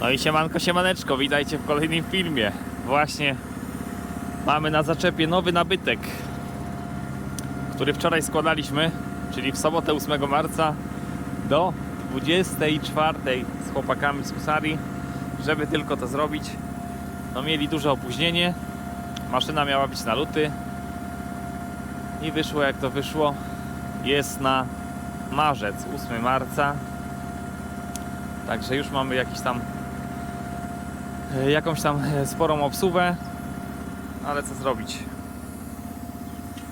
No i siemanko, siemaneczko, witajcie w kolejnym filmie. Właśnie mamy na zaczepie nowy nabytek, który wczoraj składaliśmy, czyli w sobotę 8 marca do 24 z chłopakami z Husari, żeby tylko to zrobić. No mieli duże opóźnienie, maszyna miała być na luty i wyszło jak to wyszło. Jest na marzec, 8 marca. Także już mamy jakiś tam jakąś tam e, sporą obsługę, ale co zrobić?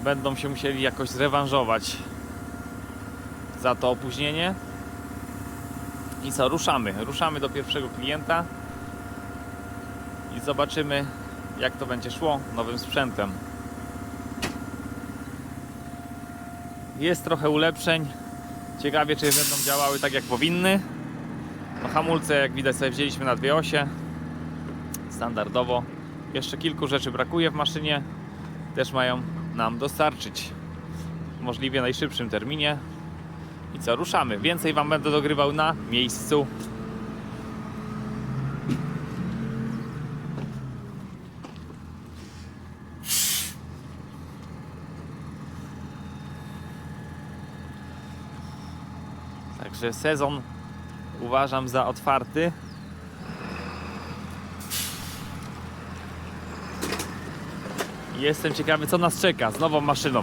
Będą się musieli jakoś zrewanżować za to opóźnienie. I co, ruszamy. Ruszamy do pierwszego klienta i zobaczymy, jak to będzie szło nowym sprzętem. Jest trochę ulepszeń. Ciekawie, czy będą działały tak, jak powinny. No hamulce jak widać sobie wzięliśmy na dwie osie Standardowo. Jeszcze kilku rzeczy brakuje w maszynie Też mają nam dostarczyć. W możliwie najszybszym terminie. I co, ruszamy. Więcej Wam będę dogrywał na miejscu. Także sezon uważam za otwarty. Jestem ciekawy, co nas czeka z nową maszyną.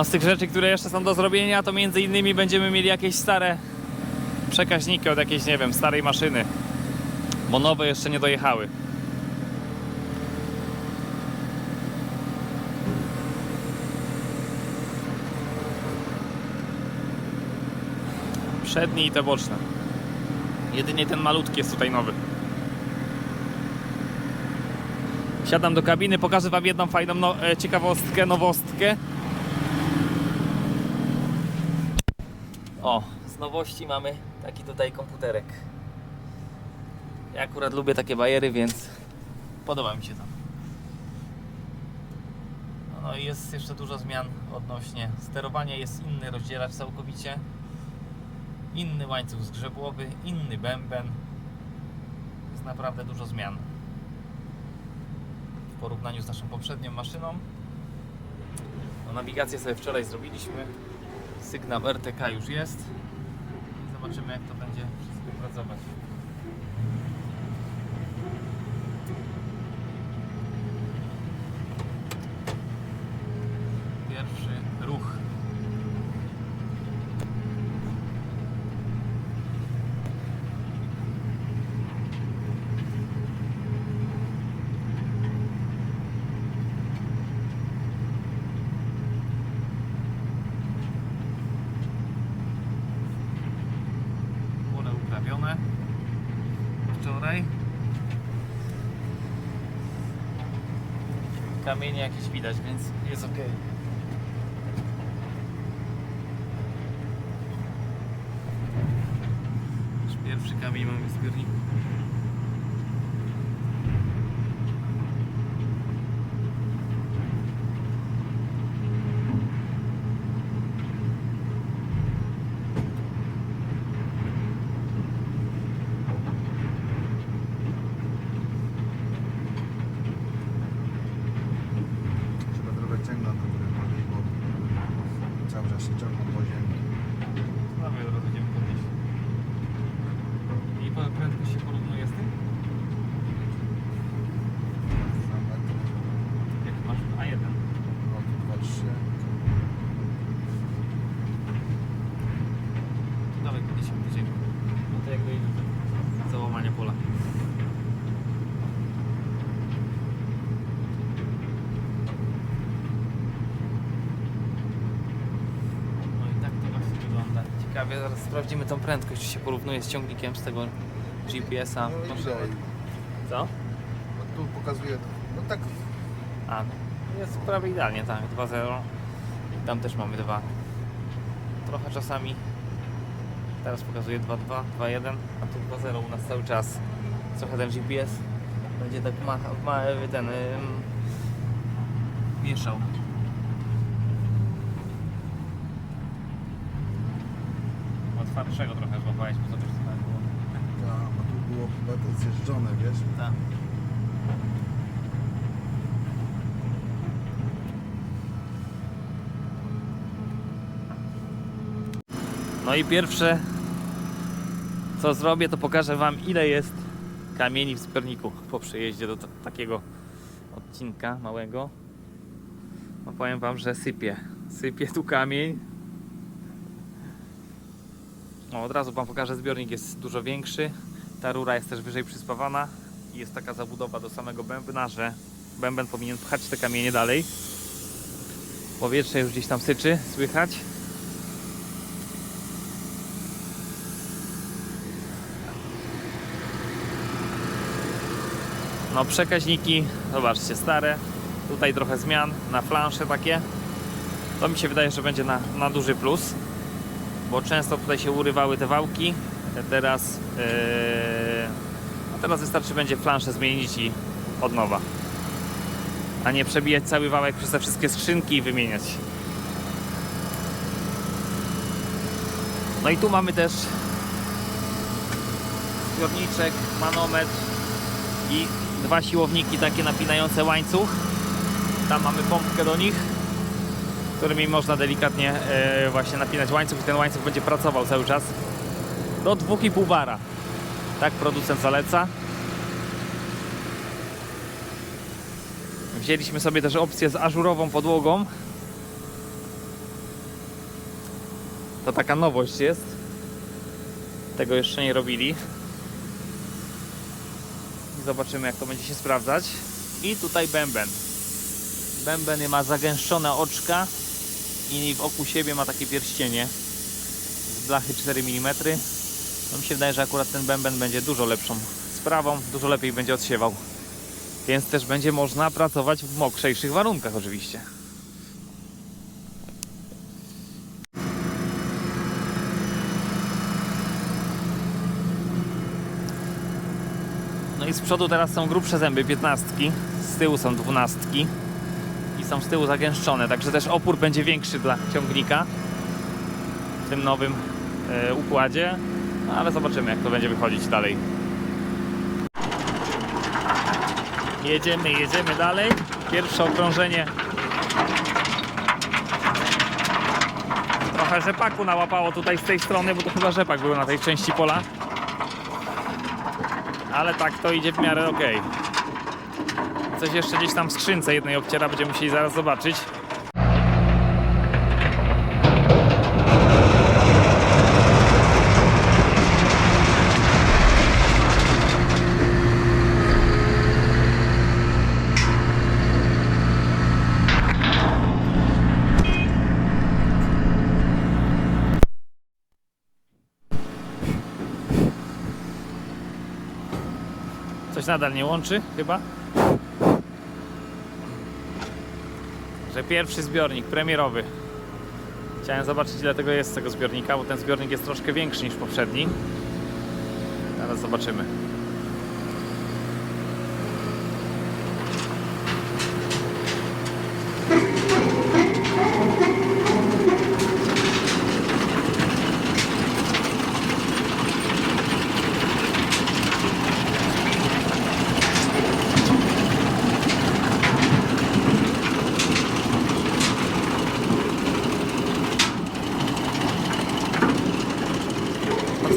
No z tych rzeczy, które jeszcze są do zrobienia, to między innymi będziemy mieli jakieś stare przekaźniki od jakiejś, nie wiem, starej maszyny. Bo nowe jeszcze nie dojechały. Przednie i te boczne. Jedynie ten malutki jest tutaj nowy. Siadam do kabiny, pokażę Wam jedną fajną no, e, ciekawostkę, nowostkę. O, z nowości mamy taki tutaj komputerek. Ja akurat lubię takie bajery, więc podoba mi się to. No, i jest jeszcze dużo zmian odnośnie sterowania. Jest inny rozdzielacz całkowicie. Inny łańcuch zgrzebłowy, inny bęben. Jest naprawdę dużo zmian. W porównaniu z naszą poprzednią maszyną. No, nawigację sobie wczoraj zrobiliśmy. Sygnał RTK już jest. Zobaczymy jak to będzie wszystko pracować. Pierwszy ruch. Pole uprawione wczoraj. Kamienie jakieś widać, więc jest ok. Już pierwszy kamień mamy w zbiorniku. Trzeba trochę ciągnąć do góry, bardziej, bo cały czas się ciągną po ziemi. Dawaj, zaraz będziemy podnieść. I po- prędkość się porównuje z tym? Dwa metry, Jak masz A1. no tu dwa, trzy. To dawaj, podniesiemy tydzień. No to jakby załamania pola. No i tak to właśnie wygląda. Ciekawie, zaraz sprawdzimy tą prędkość, czy się porównuje z ciągnikiem z tego GPS-a. No i dalej. Co? No tu pokazuje, no tak A, no. jest prawie idealnie, tak, 2.0. I tam też mamy 2. Trochę czasami, teraz pokazuje 2.2, 2.1, a tu 2.0 u nas cały czas. Trochę ten GPS będzie tak ma, ma ten ym, mieszał. Otwartszego trochę złapałeś, bo zobacz co tam było. Ja, bo tu było chyba to zjeżdżone, wiesz? Tak. No i pierwsze co zrobię to pokażę wam ile jest kamieni w zbiorniku po przejeździe do takiego odcinka małego. No powiem wam, że sypie. Sypie tu kamień. No, od razu wam pokażę, zbiornik jest dużo większy. Ta rura jest też wyżej przyspawana i jest taka zabudowa do samego bębna, że bęben powinien pchać te kamienie dalej. Powietrze już gdzieś tam syczy, słychać. No przekaźniki, zobaczcie, stare. Tutaj trochę zmian na flansze takie. To mi się wydaje, że będzie na, na duży plus bo często tutaj się urywały te wałki. Teraz, yy, teraz wystarczy będzie flanszę zmienić i od nowa. A nie przebijać cały wałek przez te wszystkie skrzynki i wymieniać. No i tu mamy też zbiorniczek, manometr i dwa siłowniki takie napinające łańcuch. Tam mamy pompkę do nich którymi można delikatnie e, właśnie napinać łańcuch i ten łańcuch będzie pracował cały czas do 2,5 bara. Tak producent zaleca. Wzięliśmy sobie też opcję z ażurową podłogą. To taka nowość jest. Tego jeszcze nie robili. Zobaczymy jak to będzie się sprawdzać. I tutaj bęben. Bęben ma zagęszczone oczka i wokół siebie ma takie pierścienie z blachy 4 mm. No mi się wydaje, że akurat ten bęben będzie dużo lepszą sprawą, dużo lepiej będzie odsiewał. Więc też będzie można pracować w mokrzejszych warunkach oczywiście. No i z przodu teraz są grubsze zęby 15, z tyłu są 12 i są z tyłu zagęszczone, także też opór będzie większy dla ciągnika w tym nowym e, układzie, no, ale zobaczymy jak to będzie wychodzić dalej. Jedziemy, jedziemy dalej. Pierwsze okrążenie. Trochę rzepaku nałapało tutaj z tej strony, bo to chyba rzepak był na tej części pola. Ale tak to idzie w miarę ok. Coś jeszcze gdzieś tam w skrzynce jednej obciera, będziemy musieli zaraz zobaczyć. Coś nadal nie łączy chyba? Że pierwszy zbiornik premierowy. Chciałem zobaczyć ile tego jest z tego zbiornika, bo ten zbiornik jest troszkę większy niż poprzedni. Teraz zobaczymy.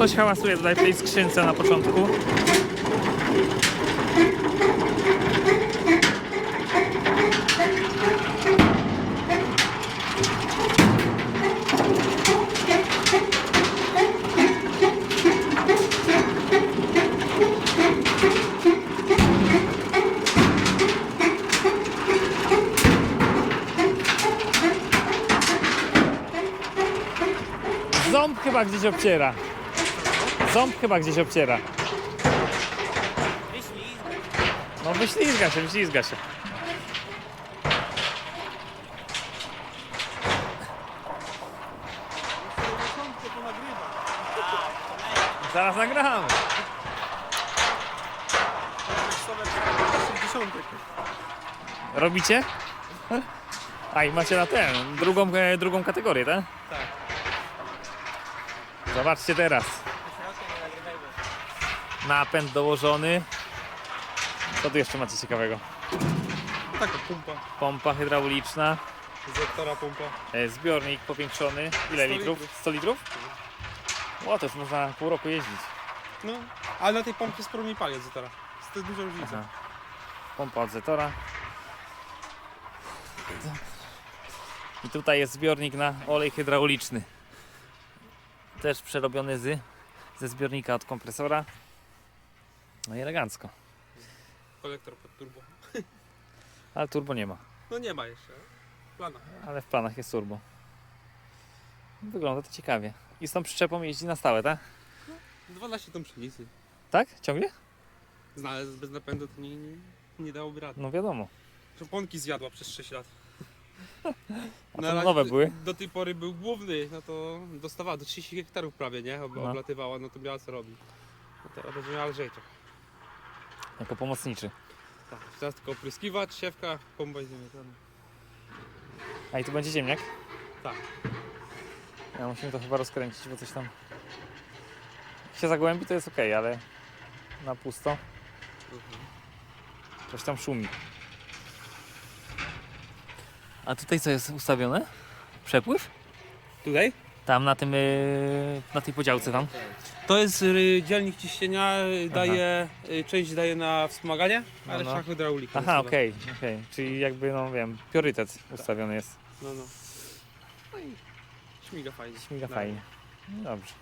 Coś hałasuje tutaj w tej skrzynce na początku. Ząb chyba gdzieś obciera. Ząb chyba gdzieś obciera. No wyślizga się, wyślizga się. Zaraz nagramy. Robicie? A i macie na ten, drugą, e, drugą kategorię, tak? Tak. Zobaczcie teraz. Napęd dołożony. Co tu jeszcze macie ciekawego? Taka pompa. Pompa hydrauliczna, Z pompa. e, zbiornik powiększony. Ile 100 litrów? litrów. 100 litrów? O, to już można pół roku jeździć. No, ale na tej pompie sporo mi pali od Zetara. To jest duża różnica. Aha. Pompa od Zetora. I tutaj jest zbiornik na olej hydrauliczny. Też przerobiony z, ze zbiornika od kompresora. No i elegancko. Kolektor pod turbo. Ale turbo nie ma. No nie ma jeszcze. Plana. Ale w planach jest turbo. Wygląda to ciekawie. I z tą przyczepą jeździ na stałe, tak? 12 ton pszenicy. Tak? Ciągnie? Znaleźć bez napędu to nie, nie, nie dałoby rady. No wiadomo. Szoponki zjadła przez 6 lat. A Na to razie nowe były? Do tej pory był główny, no to dostawała do 30 hektarów prawie, nie? Ob, No. Oblatywała, no to miała co robić. No teraz będzie miała lżej trochę. Jako pomocniczy. Tak, teraz tylko opryskiwacz, siewka, pompa i ziemia. A i tu będzie ziemniak? Tak. Ja musimy to chyba rozkręcić, bo coś tam... Jak się zagłębi to jest ok, ale na pusto Mhm. coś tam szumi. A tutaj co jest ustawione? Przepływ? Tutaj? Tam na tym, yy, na tej podziałce tam. To jest y, dzielnik ciśnienia, y, daje, y, część daje na wspomaganie, No, ale no. no, hydraulika. Aha, jest okej, okej. Czyli jakby, no wiem, priorytet ustawiony jest. No, no. No i śmiga fajnie. Śmiga No. fajnie. No dobrze.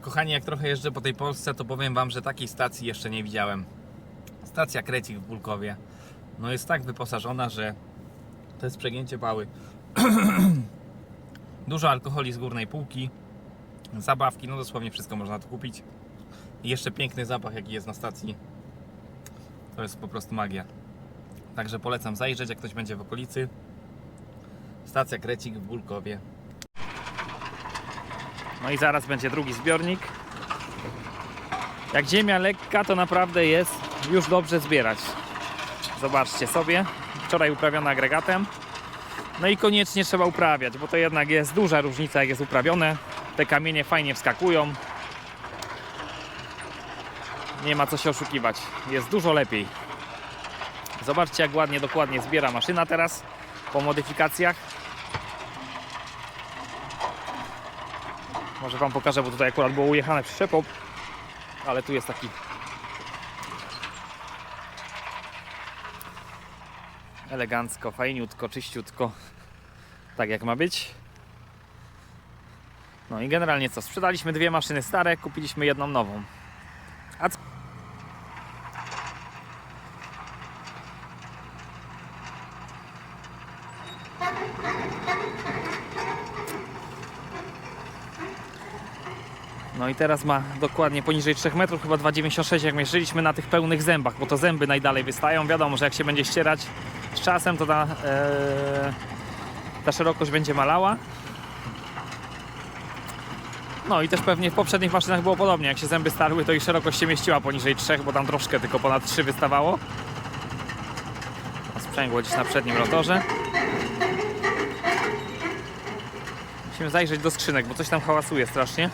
Kochani, jak trochę jeżdżę po tej Polsce, to powiem Wam, że takiej stacji jeszcze nie widziałem. Stacja Krecik w Bulkowie. No jest tak wyposażona, że to jest przegięcie pały. Dużo alkoholi z górnej półki, zabawki, no dosłownie wszystko można tu kupić. I jeszcze piękny zapach, jaki jest na stacji. To jest po prostu magia. Także polecam zajrzeć, jak ktoś będzie w okolicy. Stacja Krecik w Bulkowie. No i zaraz będzie drugi zbiornik. Jak ziemia lekka, to naprawdę jest już dobrze zbierać. Zobaczcie sobie. Wczoraj uprawiona agregatem. No i koniecznie trzeba uprawiać, bo to jednak jest duża różnica, jak jest uprawione. Te kamienie fajnie wskakują. Nie ma co się oszukiwać. Jest dużo lepiej. Zobaczcie, jak ładnie, dokładnie zbiera maszyna teraz po modyfikacjach. Może Wam pokażę, bo tutaj akurat było ujechane przyczepą, ale tu jest taki elegancko, fajniutko, czyściutko, tak jak ma być. No i generalnie co, sprzedaliśmy dwie maszyny stare, kupiliśmy jedną nową. A co? No i teraz ma dokładnie poniżej 3 metrów, chyba 2,96 jak mierzyliśmy na tych pełnych zębach, bo to zęby najdalej wystają. Wiadomo, że jak się będzie ścierać z czasem, to ta, e, ta szerokość będzie malała. No i też pewnie w poprzednich maszynach było podobnie. Jak się zęby starły, to ich szerokość się mieściła poniżej 3, bo tam troszkę tylko ponad 3 wystawało. A Sprzęgło gdzieś na przednim rotorze. Musimy zajrzeć do skrzynek, bo coś tam hałasuje strasznie.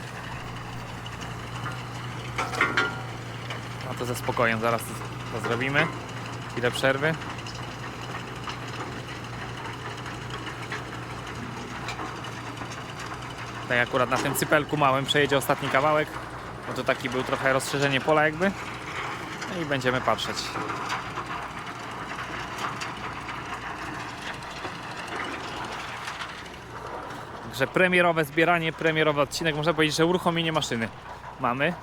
No to ze spokojem zaraz to zrobimy. Chwilę przerwy. Tak akurat na tym cypelku małym przejedzie ostatni kawałek. Bo to taki był trochę rozszerzenie pola jakby. No i będziemy patrzeć. Także premierowe zbieranie, premierowy odcinek. Można powiedzieć, że uruchomienie maszyny mamy.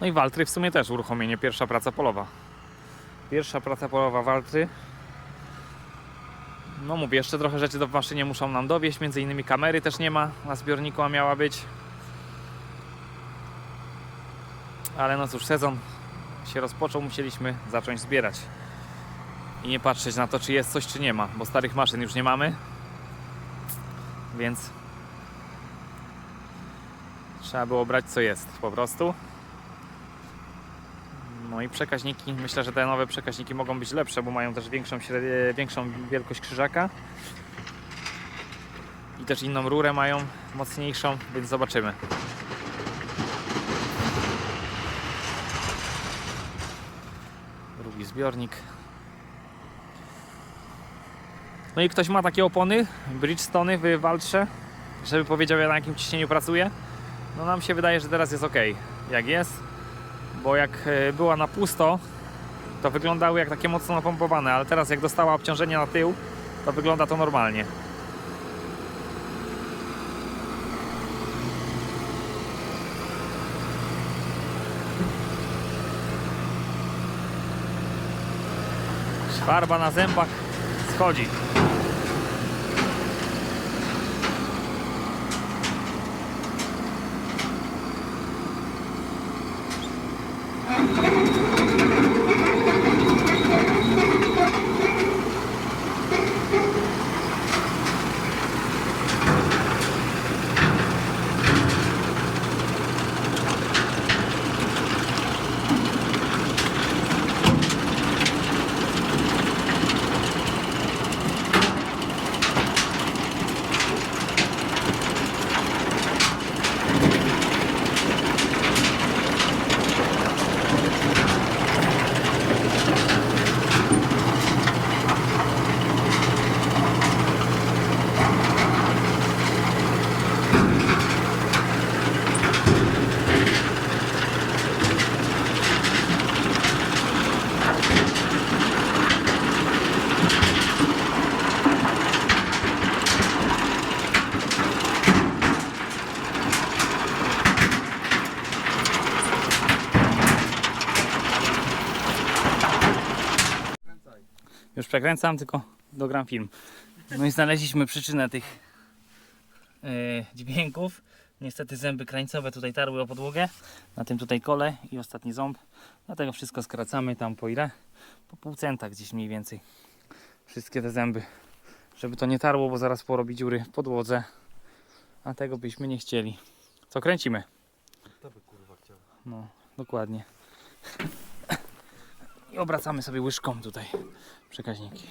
No i Waltry w sumie też uruchomienie, pierwsza praca polowa. Pierwsza praca polowa Waltry. No mówię, jeszcze trochę rzeczy do maszynie muszą nam dowieść, między innymi kamery też nie ma, na zbiorniku a miała być. Ale no cóż, sezon się rozpoczął, musieliśmy zacząć zbierać. i nie patrzeć na to, czy jest coś, czy nie ma, bo starych maszyn już nie mamy. Więc trzeba było brać co jest po prostu. No i przekaźniki, myślę, że te nowe przekaźniki mogą być lepsze, bo mają też większą, większą wielkość krzyżaka. I też inną rurę mają, mocniejszą, więc zobaczymy. Drugi zbiornik. No i ktoś ma takie opony, Bridgestony w Waltrze, żeby powiedział na jakim ciśnieniu pracuje. No nam się wydaje, że teraz jest ok, jak jest, bo jak e, była na pusto, to wyglądały jak takie mocno napompowane, ale teraz jak dostała obciążenie na tył, to wygląda to normalnie. Farba na zębach schodzi. Przekręcam, tylko dogram film. No i znaleźliśmy przyczynę tych yy, dźwięków. Niestety zęby krańcowe tutaj tarły o podłogę. Na tym tutaj kole i ostatni ząb. Dlatego wszystko skracamy tam po ile? Po pół centa gdzieś mniej więcej. Wszystkie te zęby. Żeby to nie tarło, bo zaraz porobi dziury w podłodze. A tego byśmy nie chcieli. Co kręcimy? To by kurwa chciał. No, dokładnie. I obracamy sobie łyżką tutaj przekaźniki.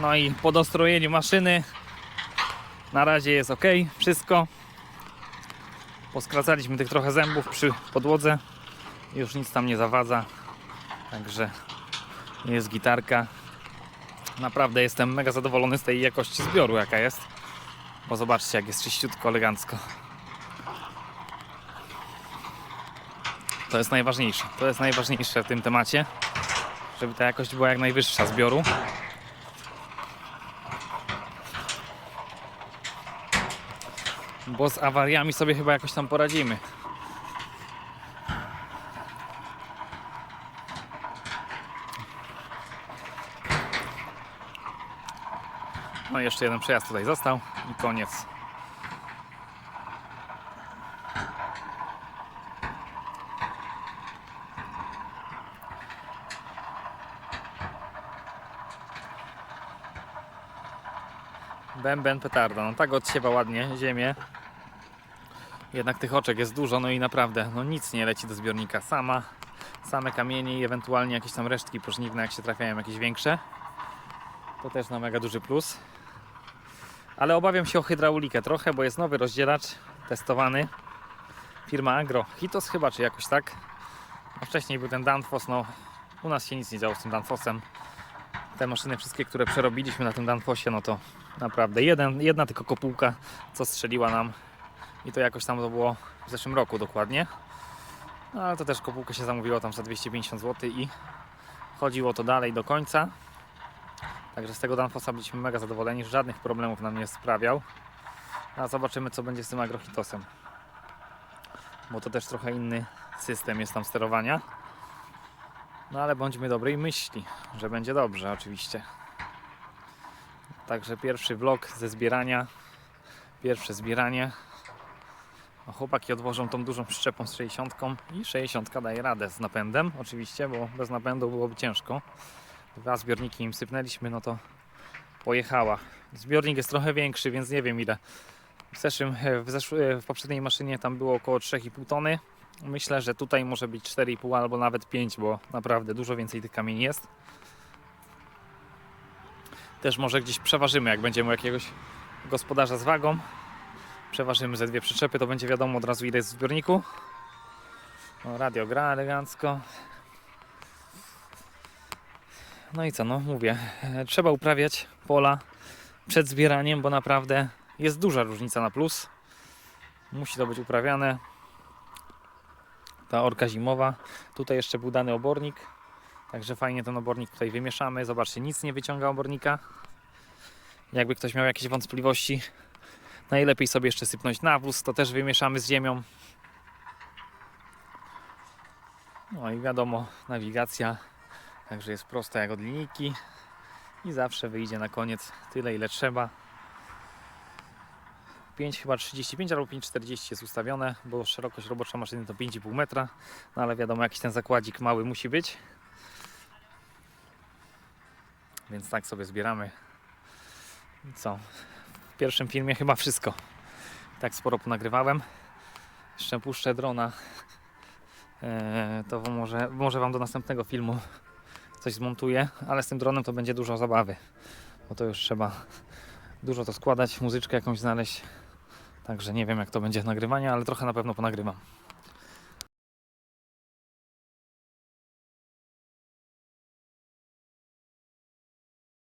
No i po dostrojeniu maszyny na razie jest ok, wszystko. Poskracaliśmy tych trochę zębów przy podłodze. Już nic tam nie zawadza. Także jest gitarka. Naprawdę jestem mega zadowolony z tej jakości zbioru jaka jest. Bo zobaczcie jak jest czyściutko, elegancko. To jest najważniejsze. To jest najważniejsze w tym temacie, żeby ta jakość była jak najwyższa zbioru. Bo z awariami sobie chyba jakoś tam poradzimy. No i jeszcze jeden przejazd tutaj został i koniec. Bęben petarda, no tak odsiewa ładnie ziemię. Jednak tych oczek jest dużo, no i naprawdę, no nic nie leci do zbiornika. Sama, same kamienie i ewentualnie jakieś tam resztki pożniwne, jak się trafiają jakieś większe. To też na mega duży plus. Ale obawiam się o hydraulikę trochę, bo jest nowy rozdzielacz testowany. Firma Agro. Hitos chyba, czy jakoś tak. A wcześniej był ten Danfoss, no u nas się nic nie działo z tym Danfossem. Te maszyny wszystkie, które przerobiliśmy na tym Danfossie, no to naprawdę jeden, jedna tylko kopułka, co strzeliła nam i to jakoś tam to było w zeszłym roku dokładnie. No ale to też kopułkę się zamówiło tam za 250 zł i chodziło to dalej do końca. Także z tego Danfossa byliśmy mega zadowoleni, żadnych problemów nam nie sprawiał. A zobaczymy co będzie z tym agrohitosem. Bo to też trochę inny system jest tam sterowania. No ale bądźmy dobrej myśli, że będzie dobrze oczywiście. Także pierwszy vlog ze zbierania. Pierwsze zbieranie. A chłopaki odwożą tą dużą przyczepą z 60 i 60 daje radę z napędem, oczywiście, bo bez napędu byłoby ciężko. Dwa zbiorniki im sypnęliśmy, no to pojechała. Zbiornik jest trochę większy, więc nie wiem ile. W, zeszłym, w, zeszły, w poprzedniej maszynie tam było około 3,5 tony. Myślę, że tutaj może być 4,5 albo nawet 5, bo naprawdę dużo więcej tych kamieni jest. Też może gdzieś przeważymy, jak będziemy jakiegoś gospodarza z wagą. Przeważymy ze dwie przyczepy, to będzie wiadomo od razu ile jest w zbiorniku. O, radio gra elegancko. No i co, no mówię, trzeba uprawiać pola przed zbieraniem, bo naprawdę jest duża różnica na plus. Musi to być uprawiane. Ta orka zimowa. Tutaj jeszcze był dany obornik. Także fajnie ten obornik tutaj wymieszamy. Zobaczcie, nic nie wyciąga obornika. Jakby ktoś miał jakieś wątpliwości, najlepiej sobie jeszcze sypnąć nawóz. To też wymieszamy z ziemią. No i wiadomo, nawigacja. Także jest prosta jak od linijki. I zawsze wyjdzie na koniec tyle, ile trzeba. 5 chyba 35 albo 5,40 jest ustawione, bo szerokość robocza maszyny to 5,5 metra, no ale wiadomo jakiś ten zakładzik mały musi być. Więc tak sobie zbieramy. Co? W pierwszym filmie chyba wszystko. Tak sporo ponagrywałem. Jeszcze puszczę drona. Eee, to może, może Wam do następnego filmu coś zmontuję, ale z tym dronem to będzie dużo zabawy. Bo to już trzeba dużo to składać, muzyczkę jakąś znaleźć. Także nie wiem jak to będzie nagrywanie, ale trochę na pewno ponagrywam.